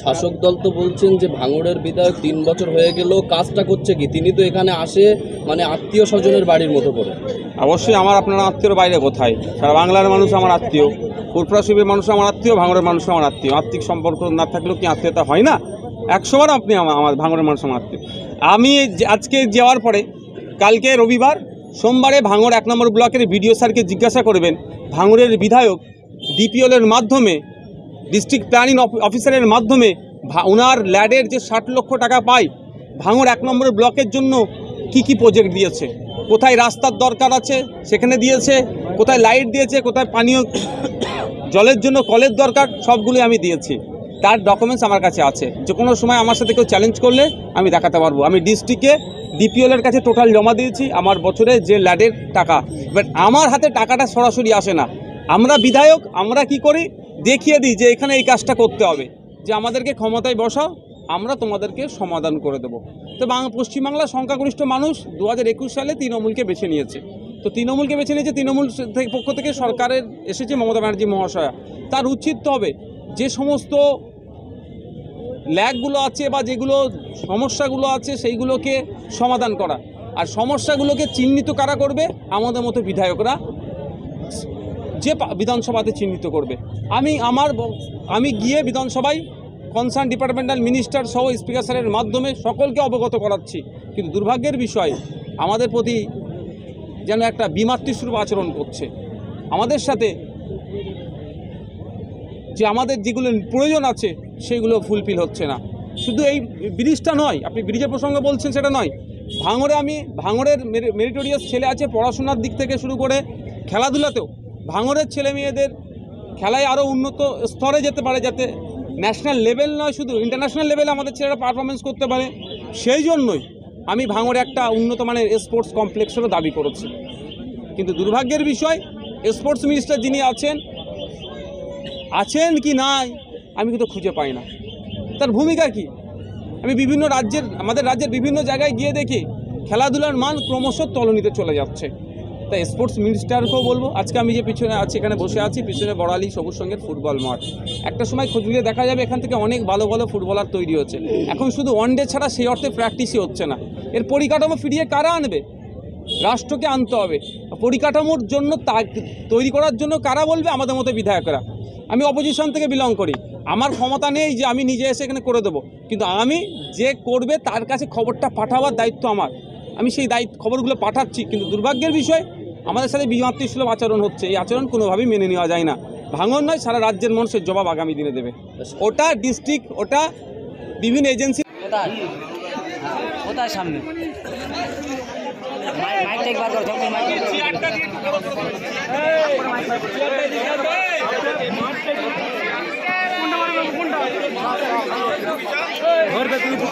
শাসক দল তো বলছেন যে ভাঙড়ের বিধায়ক তিন বছর হয়ে গেল, কাজটা করছে কি? তিনি তো এখানে আসে মানে আত্মীয় স্বজনের বাড়ির মতো করে। অবশ্যই আমার আপনারা আত্মীয়র বাইরে কোথায়? সারা বাংলার মানুষ আমার আত্মীয়। ফুরফুরাশিবের মানুষ আমার আত্মীয়, ভাঙড়ের মানুষ আমার আত্মীয়। আত্মিক সম্পর্ক না থাকলেও কি আত্মীয়তা হয় না? একশোবার আপনি আমার আমার ভাঙড়ের মানুষ আমার আত্মীয়। আমি আজকে যাওয়ার পরে, কালকে রবিবার, সোমবারে ভাঙড় এক নম্বর ব্লকের বিডিও স্যারকে জিজ্ঞাসা করবেন, ভাঙড়ের বিধায়ক ডিপিএলের মাধ্যমে ডিস্ট্রিক্ট প্ল্যানিং অফিসারের মাধ্যমে ওনার ল্যাডের যে ষাট লক্ষ টাকা পায়, ভাঙর এক নম্বর ব্লকের জন্য কি কি প্রজেক্ট দিয়েছে? কোথায় রাস্তার দরকার আছে, সেখানে দিয়েছে, কোথায় লাইট দিয়েছে, কোথায় পানীয়, জলের জন্য কলের দরকার, সবগুলি আমি দিয়েছি। তার ডকুমেন্টস আমার কাছে আছে। যে কোনো সময় আমার সাথে কেউ চ্যালেঞ্জ করলে আমি দেখাতে পারব। আমি ডিস্ট্রিক্টে ডিপিএলের কাছে টোটাল জমা দিয়েছি, আমার বছরে যে ল্যাডের টাকা। বাট আমার হাতে টাকাটা সরাসরি আসে না। আমরা বিধায়ক, আমরা কি করি? দেখিয়ে দিই যে এখানে এই কাজটা করতে হবে। যে আমাদেরকে ক্ষমতায় বসাও, আমরা তোমাদেরকে সমাধান করে দেবো। তো পশ্চিমবাংলার সংখ্যাগরিষ্ঠ মানুষ দু হাজার একুশ সালে তৃণমূলকে বেছে নিয়েছে। তো তৃণমূলকে বেছে নিয়েছে তৃণমূল থেকে- পক্ষ থেকে সরকারের এসেছে মমতা ব্যানার্জি মহাশয়া। তার উচিত হবে যে সমস্ত ল্যাগগুলো আছে বা যেগুলো সমস্যাগুলো আছে সেইগুলোকে সমাধান করা। আর সমস্যাগুলোকে চিহ্নিত কারা করবে? আমাদের মতো বিধায়করা যে বিধানসভাতে চিহ্নিত করবে। আমি আমার আমি গিয়ে বিধানসভায় কনসার্ন ডিপার্টমেন্টাল মিনিস্টার সহ স্পিকার স্যারের মাধ্যমে সকলকে অবগত করাচ্ছি। কিন্তু দুর্ভাগ্যের বিষয়, আমাদের প্রতি যেন একটা বিমাতৃস্বরূপ আচরণ করছে। আমাদের সাথে যে আমাদের যেগুলো প্রয়োজন আছে, সেগুলো ফুলফিল হচ্ছে না। শুধু এই ব্রিজটা নয়, আপনি ব্রিজের প্রসঙ্গে বলছেন সেটা নয়, ভাঙড়ে আমি, ভাঙড়ের মেরিটোরিয়াস ছেলে আছে পড়াশোনার দিক থেকে শুরু করে খেলাধুলাতেও। ভাঙড়ের ছেলে মেয়েদের খেলায় আরও উন্নত স্তরে যেতে পারে যাতে ন্যাশনাল লেভেল নয়, শুধু ইন্টারন্যাশনাল লেভেলে আমাদের ছেলেরা পারফরমেন্স করতে পারে। সেই জন্যই আমি ভাঙরে একটা উন্নত মানের স্পোর্টস কমপ্লেক্সেরও দাবি করেছি। কিন্তু দুর্ভাগ্যের বিষয় স্পোর্টস মিনিস্টার যিনি আছেন আছেন কি নাই, আমি কিন্তু খুঁজে পাই না। তার ভূমিকা কি? আমি বিভিন্ন রাজ্যের, আমাদের রাজ্যের বিভিন্ন জায়গায় গিয়ে দেখি খেলাধুলার মান ক্রমশ তলনিতে চলে যাচ্ছে। তাই স্পোর্টস মিনিস্টারকেও বলব। আজকে আমি যে পিছনে আছি, এখানে বসে আছি, পিছনে বড়ালি, সবুজ সঙ্গের ফুটবল মাঠ। একটা সময় খোঁজ নিয়ে দেখা যাবে, এখান থেকে অনেক ভালো ভালো ফুটবলার তৈরি হচ্ছে। এখন শুধু ওয়ানডে ছাড়া সেই অর্থে প্র্যাকটিসই হচ্ছে না। এর পরিকাঠামো ফিরিয়ে কারা আনবে? রাষ্ট্রকে আনতে হবে। পরিকাঠামোর জন্য তা তৈরি করার জন্য কারা বলবে? আমাদের মতো বিধায়করা। আমি অপোজিশন থেকে বিলং করি। আমার ক্ষমতা নেই যে আমি নিজে এসে এখানে করে দেবো। কিন্তু আমি যে করবে, তার কাছে খবরটা পাঠাবার দায়িত্ব আমার। আমি সেই দায়িত্ব, খবরগুলো পাঠাচ্ছি। কিন্তু দুর্ভাগ্যের বিষয় আমাদের সাথে বিমাতৃসুলভ আচরণ হচ্ছে। এই আচরণ কোনোভাবেই মেনে নেওয়া যায় না। ভাঙন নয় সারা রাজ্যের মানুষের জবাব আগামী দিনে দেবে। ওটা ডিস্ট্রিক্ট ওটা বিভিন্ন এজেন্সি কোথায়? সামনে? মাইক মাইক একবার করো মাইক